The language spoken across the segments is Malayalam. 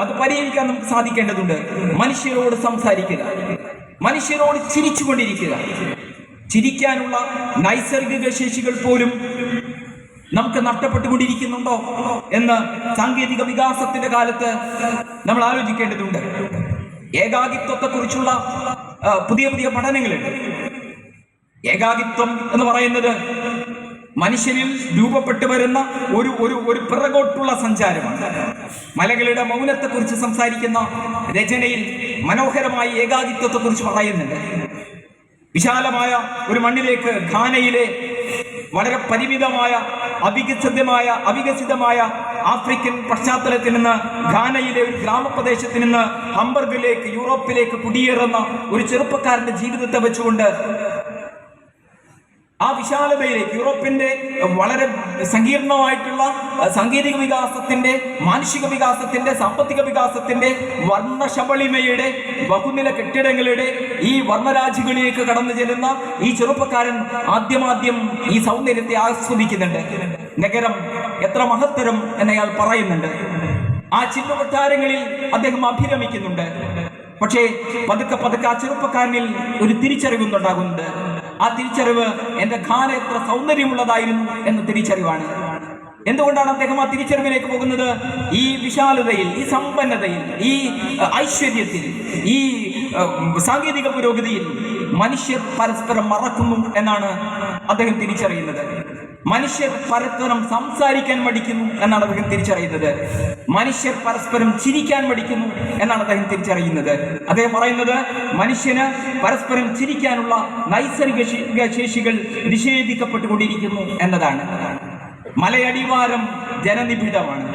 അത് പരിഹരിക്കാൻ നമുക്ക് സാധിക്കേണ്ടതുണ്ട്. മനുഷ്യരോട് സംസാരിക്കുക. മനുഷ്യരോട് ചിരിച്ചുകൊണ്ടിരിക്കുക. ചിരിക്കാനുള്ള നൈസർഗിക ശേഷികൾ പോലും നമുക്ക് നഷ്ടപ്പെട്ടുകൊണ്ടിരിക്കുന്നുണ്ടോ എന്ന് സാങ്കേതിക വികാസത്തിന്റെ കാലത്ത് നമ്മൾ ആലോചിക്കേണ്ടതുണ്ട്. ഏകാകിത്വത്തെക്കുറിച്ചുള്ള കുറിച്ചുള്ള പുതിയ പുതിയ പഠനങ്ങളുണ്ട്. ഏകാകിത്വം എന്ന് പറയുന്നത് മനുഷ്യനിൽ രൂപപ്പെട്ടു വരുന്ന ഒരു ഒരു ഒരു പിറകോട്ടുള്ള സഞ്ചാരമാണ്. മലകളുടെ മൗനത്തെക്കുറിച്ച് സംസാരിക്കുന്ന രചനയിൽ മനോഹരമായി ഏകാദിത്വത്തെക്കുറിച്ച് പറയുന്നുണ്ട്. വിശാലമായ ഒരു മണ്ണിലേക്ക് ഘാനയിലെ വളരെ പരിമിതമായ അവികസിതമായ അവികസിതമായ ആഫ്രിക്കൻ പശ്ചാത്തലത്തിൽ നിന്ന് ഘാനയിലെ ഒരു ഗ്രാമപ്രദേശത്തിൽ നിന്ന് ഹംബർഗിലേക്ക് യൂറോപ്പിലേക്ക് കുടിയേറുന്ന ഒരു ചെറുപ്പക്കാരന്റെ ജീവിതത്തെ വെച്ചുകൊണ്ട് ആ വിശാലതയിലേക്ക് യൂറോപ്പിന്റെ വളരെ സങ്കീർണമായിട്ടുള്ള സാങ്കേതിക വികാസത്തിന്റെ മാനുഷിക വികാസത്തിന്റെ സാമ്പത്തിക വികാസത്തിന്റെ വർണശബളിമയുടെ ബഹുനില കെട്ടിടങ്ങളുടെ ഈ വർണരാജികളിലേക്ക് കടന്നു ചെല്ലുന്ന ഈ ചെറുപ്പക്കാരൻ ആദ്യമാദ്യം ഈ സൗന്ദര്യത്തെ ആസ്വദിക്കുന്നുണ്ട്. നഗരം എത്ര മഹത്തരം എന്നയാൾ പറയുന്നുണ്ട്. ആ ചില്ലുകൊട്ടാരങ്ങളിൽ അദ്ദേഹം അഭിരമിക്കുന്നുണ്ട്. പക്ഷേ പതുക്കെ പതുക്കെ ആ ചെറുപ്പക്കാരനിൽ ഒരു തിരിച്ചറിവുന്നുണ്ടാകുന്നുണ്ട് ആ തിരിച്ചറിവ് എന്റെ ഖാന എത്ര സൗന്ദര്യമുള്ളതായിരുന്നു എന്ന തിരിച്ചറിവാണ്. എന്തുകൊണ്ടാണ് അദ്ദേഹം ആ തിരിച്ചറിവിലേക്ക് പോകുന്നത്? ഈ വിശാലതയിൽ ഈ സമ്പന്നതയിൽ ഈ ഐശ്വര്യത്തിൽ ഈ സാങ്കേതിക പുരോഗതിയിൽ മനുഷ്യർ പരസ്പരം മറക്കുന്നു എന്നാണ് അദ്ദേഹം തിരിച്ചറിയുന്നത്. മനുഷ്യർ പരസ്പരം സംസാരിക്കാൻ മടിക്കുന്നു എന്നാണ് അദ്ദേഹം തിരിച്ചറിയുന്നത്. മനുഷ്യർ പരസ്പരം ചിരിക്കാൻ മടിക്കുന്നു എന്നാണ് അദ്ദേഹം തിരിച്ചറിയുന്നത്. അദ്ദേഹം പറയുന്നത് മനുഷ്യന് പരസ്പരം ചിരിക്കാനുള്ള നൈസർഗിക ശേഷികൾ നിഷേധിക്കപ്പെട്ടുകൊണ്ടിരിക്കുന്നു എന്നതാണ്. മലയടിവാരം ജനനിബിഡമാണ്.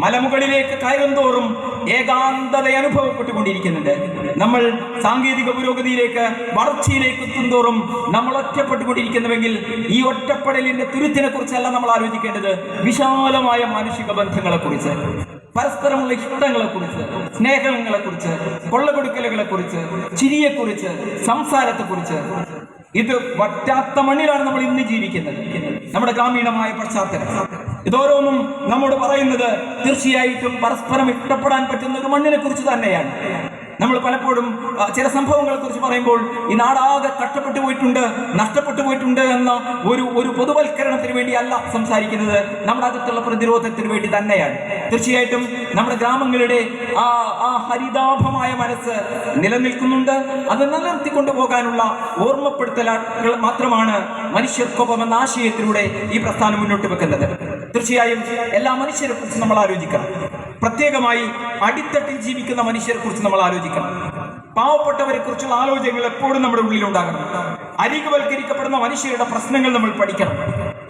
മലമുകളിലേക്ക് കയറും തോറും ഏകാന്തത അനുഭവപ്പെട്ടുകൊണ്ടിരിക്കുന്നുണ്ട്. നമ്മൾ സാങ്കേതിക പുരോഗതിയിലേക്ക് വളർച്ചയിലേക്ക് എത്തുന്തോറും നമ്മൾ ഒറ്റപ്പെട്ടുകൊണ്ടിരിക്കുന്നുവെങ്കിൽ ഈ ഒറ്റപ്പെടലിന്റെ തുരുത്തിനെ കുറിച്ചല്ല നമ്മൾ ആലോചിക്കേണ്ടത്. വിശാലമായ മാനുഷിക ബന്ധങ്ങളെ കുറിച്ച് പരസ്പരമുള്ള ഇഷ്ടങ്ങളെ കുറിച്ച് സ്നേഹങ്ങളെ കുറിച്ച് കൊള്ളകൊടുക്കലുകളെ കുറിച്ച് ചിരിയെ കുറിച്ച് സംസാരത്തെ കുറിച്ച് ഇത് വറ്റാത്ത മണ്ണിലാണ് നമ്മൾ ഇന്ന് ജീവിക്കുന്നത്. നമ്മുടെ ഗ്രാമീണമായ പശ്ചാത്തലം. ഇതോരോന്നും നമ്മോട് പറയുന്നത് തീർച്ചയായിട്ടും പരസ്പരം ഇഷ്ടപ്പെടാൻ പറ്റുന്ന ഒരു മണ്ണിനെ കുറിച്ച് തന്നെയാണ്. നമ്മൾ പലപ്പോഴും ചില സംഭവങ്ങളെ കുറിച്ച് പറയുമ്പോൾ ഈ നാടാകെ കഷ്ടപ്പെട്ടു പോയിട്ടുണ്ട് നഷ്ടപ്പെട്ടു പോയിട്ടുണ്ട് എന്ന ഒരു ഒരു പൊതുവൽക്കരണത്തിന് വേണ്ടിയല്ല സംസാരിക്കുന്നത്. നമ്മുടെ അകത്തുള്ള പ്രതിരോധത്തിന് വേണ്ടി തന്നെയാണ്. തീർച്ചയായിട്ടും നമ്മുടെ ഗ്രാമങ്ങളുടെ ആ ആ ഹരിതാഭമായ മനസ്സ് നിലനിൽക്കുന്നുണ്ട്. അത് നിലനിർത്തിക്കൊണ്ടു പോകാനുള്ള ഓർമ്മപ്പെടുത്തലുകൾ മാത്രമാണ് മനുഷ്യർക്കൊപ്പം എന്ന ആശയത്തിലൂടെ ഈ പ്രസ്ഥാനം മുന്നോട്ട് വെക്കുന്നത്. തീർച്ചയായും എല്ലാ മനുഷ്യരെ കുറിച്ച് നമ്മൾ ആലോചിക്കണം. പ്രത്യേകമായി അടിത്തട്ടിൽ ജീവിക്കുന്ന മനുഷ്യരെ കുറിച്ച് നമ്മൾ ആലോചിക്കണം. പാവപ്പെട്ടവരെ കുറിച്ചുള്ള ആലോചനകൾ എപ്പോഴും നമ്മുടെ ഉള്ളിൽ ഉണ്ടാകണം അരികുവൽക്കരിക്കപ്പെടുന്ന മനുഷ്യരുടെ പ്രശ്നങ്ങൾ നമ്മൾ പഠിക്കണം.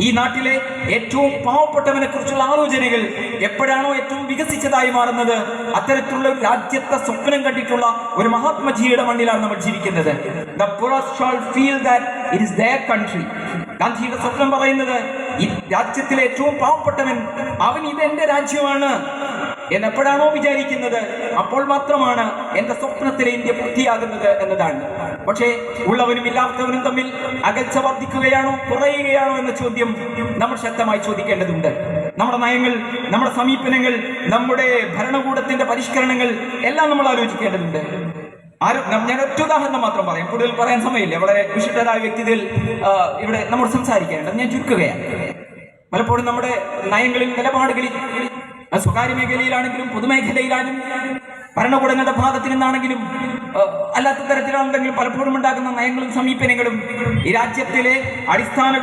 ഈ നാട്ടിലെ ഏറ്റവും പാവപ്പെട്ടവനെ കുറിച്ചുള്ള ആലോചനകൾ എപ്പോഴാണോ ഏറ്റവും വികസിച്ചതായി മാറുന്നത്? അത്തരത്തിലുള്ള രാജ്യത്തെ സ്വപ്നം കണ്ടിട്ടുള്ള ഒരു മഹാത്മജിയുടെ മണ്ണിലാണ് നമ്മൾ ജീവിക്കുന്നത്. ദാറ്റ് ഇറ്റ് കൺട്രി ഗാന്ധിയുടെ സ്വപ്നം പറയുന്നത് ഈ രാജ്യത്തിലെ ഏറ്റവും പാവപ്പെട്ടവൻ അവൻ ഇത് എന്റെ രാജ്യമാണ്. എന്നെപ്പോഴാണോ വിചാരിക്കുന്നത്? അപ്പോൾ മാത്രമാണ് എന്റെ സ്വപ്നത്തിലെ ഇന്ത്യ പൂർത്തിയാകുന്നത് എന്നതാണ്. പക്ഷേ ഉള്ളവനും ഇല്ലാത്തവനും തമ്മിൽ അകൽച്ച വർദ്ധിക്കുകയാണോ കുറയുകയാണോ എന്ന ചോദ്യം നമ്മൾ ശക്തമായി ചോദിക്കേണ്ടതുണ്ട്. നമ്മുടെ നയങ്ങൾ നമ്മുടെ സമീപനങ്ങൾ നമ്മുടെ ഭരണകൂടത്തിന്റെ പരിഷ്കരണങ്ങൾ എല്ലാം നമ്മൾ ആലോചിക്കേണ്ടതുണ്ട്. ആരും ഞാൻ ഒറ്റ ഉദാഹരണം മാത്രം പറയാം. കൂടുതൽ പറയാൻ സമയമില്ല. വളരെ വിശിഷ്ടരായ വ്യക്തികൾ ഇവിടെ നമ്മൾ സംസാരിക്കേണ്ടത് ഞാൻ ചുരുക്കുകയാണ്. പലപ്പോഴും നമ്മുടെ നയങ്ങളിൽ നിലപാടുകളിൽ സ്വകാര്യ മേഖലയിലാണെങ്കിലും പൊതുമേഖലയിലാണെങ്കിലും ഭരണകൂടങ്ങളുടെ ഭാഗത്തു നിന്നാണെങ്കിലും അല്ലാത്ത തരത്തിലാണെങ്കിലും പലപ്പോഴും ഉണ്ടാകുന്ന നയങ്ങളും സമീപനങ്ങളും ഈ രാജ്യത്തിലെ അടിസ്ഥാന